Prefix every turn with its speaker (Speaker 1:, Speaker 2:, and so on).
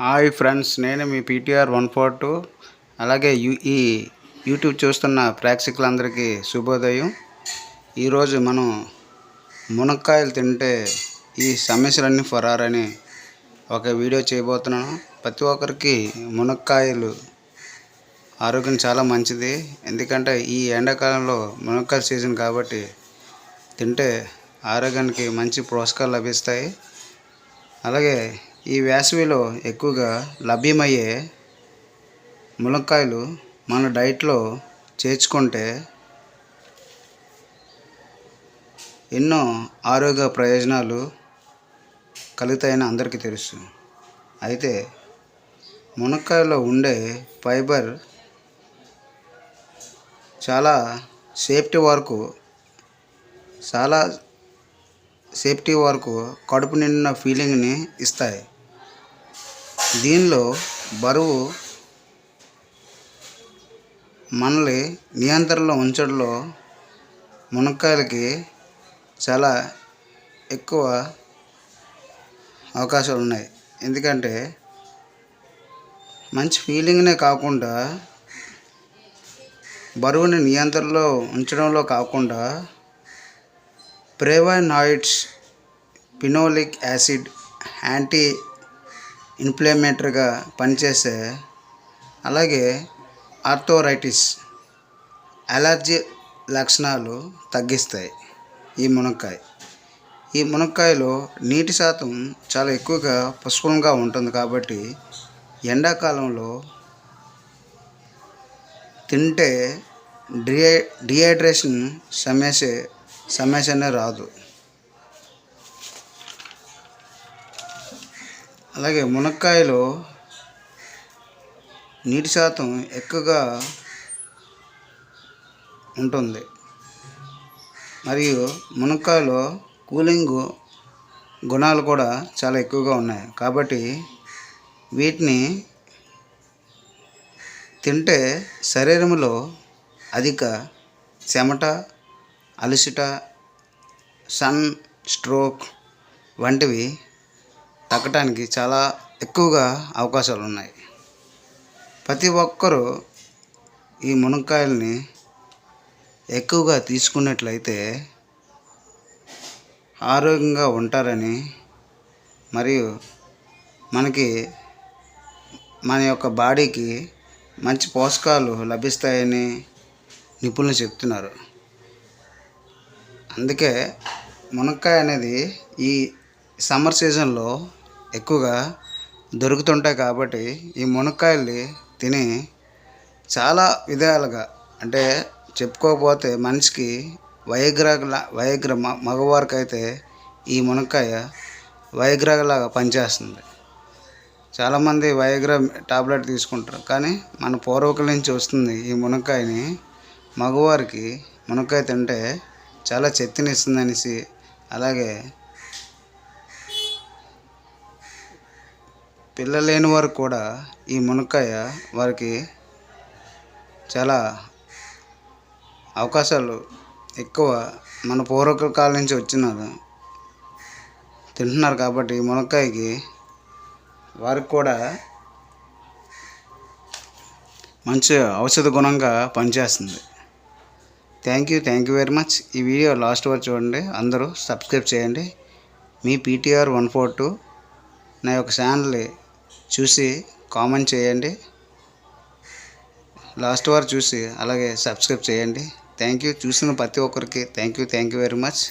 Speaker 1: Hi friends నేను మీ PTR one four two. అలాగే యూ ఈ యూట్యూబ్ చూస్తున్న ప్రేక్షకులందరికీ శుభోదయం. ఈరోజు మనం మునక్కాయలు తింటే ఈ సమస్యలన్నీ ఫరారని ఒక వీడియో చేయబోతున్నాను. ప్రతి ఒక్కరికి మునక్కాయలు ఆరోగ్యం చాలా మంచిది. ఎందుకంటే ఈ ఎండాకాలంలో మునక్కాయల సీజన్ కాబట్టి తింటే ఆరోగ్యానికి మంచి పోషకాలు లభిస్తాయి. అలాగే ఈ వేసవిలో ఎక్కువగా లభ్యమయ్యే మునక్కాయలు మన డైట్లో చేర్చుకుంటే ఎన్నో ఆరోగ్య ప్రయోజనాలు కలుగుతాయని అందరికీ తెలుసు. అయితే మునక్కాయలో ఉండే ఫైబర్ చాలా సేఫ్టీ వరకు చాలా సేఫ్టీ వరకు కడుపు నిండిన ఫీలింగ్ని ఇస్తాయి. దీనిలో బరువు మనల్ని నియంత్రణలో ఉంచడంలో మునక్కాయలకి చాలా ఎక్కువ అవకాశాలు ఉన్నాయి. ఎందుకంటే మంచి ఫీలింగ్నే కాకుండా బరువుని నియంత్రణలో ఉంచడంలో కాకుండా ప్రేవానాయిడ్స్ పినోలిక్ యాసిడ్ యాంటీ ఇన్ఫ్లమేటరీగా పనిచేసే అలాగే ఆర్థోరైటిస్ అలర్జీ లక్షణాలు తగ్గిస్తాయి ఈ మునక్కాయ. ఈ మునక్కాయలో నీటి శాతం చాలా ఎక్కువగా పుష్కలంగా ఉంటుంది కాబట్టి ఎండాకాలంలో తింటే డిహై డిహైడ్రేషన్ సమస్య సమస్యనే రాదు. అలాగే మునక్కాయలో నీటి శాతం ఎక్కువగా ఉంటుంది. మరియు మునక్కాయలో కూలింగ్ గుణాలు కూడా చాలా ఎక్కువగా ఉన్నాయి. కాబట్టి వీటిని తింటే శరీరంలో అధిక చెమట అలసట సన్ స్ట్రోక్ వంటివి తగ్గటానికి చాలా ఎక్కువగా అవకాశాలు ఉన్నాయి ప్రతి ఒక్కరూ ఈ మునక్కాయల్ని ఎక్కువగా తీసుకున్నట్లయితే ఆరోగ్యంగా ఉంటారని మరియు మనకి మన యొక్క బాడీకి మంచి పోషకాలు లభిస్తాయని నిపుణులు చెప్తున్నారు. అందుకే మునక్కాయ అనేది ఈ సమ్మర్ సీజన్లో ఎక్కువగా దొరుకుతుంటాయి కాబట్టి ఈ మునక్కాయల్ని తిని చాలా విధాలుగా అంటే చెప్పుకోకపోతే మనిషికి వయగ్రహ వయగ్ర మగవారికి అయితే ఈ మునక్కాయ వయగ్రహలాగా పనిచేస్తుంది. చాలామంది వయగ్ర టాబ్లెట్ తీసుకుంటారు కానీ మన పూర్వకుల నుంచి వస్తుంది ఈ మునక్కాయని. మగవారికి మునక్కాయ తింటే చాలా శక్తినిస్తుంది అనేసి అలాగే పిల్లలేని వారు కూడా ఈ మునక్కాయ వారికి చాలా అవకాశాలు ఎక్కువ మన పూర్వకుల కాలం నుంచి వచ్చిన తింటున్నారు కాబట్టి ఈ మునక్కాయకి వారికి కూడా మంచి ఔషధ గుణంగా పనిచేస్తుంది. Thank you thank you very much ఈ వీడియో లాస్ట్ వరకు చూడండి. అందరూ సబ్స్క్రైబ్ చేయండి. మీ పీటీఆర్ వన్ ఫోర్ టూ నా యొక్క ఛానల్ని చూసి కామెంట్ చేయండి. లాస్ట్ వారు చూసి అలాగే సబ్స్క్రైబ్ చేయండి. థ్యాంక్ యూ చూసిన ప్రతి ఒక్కరికి thank you thank you very much.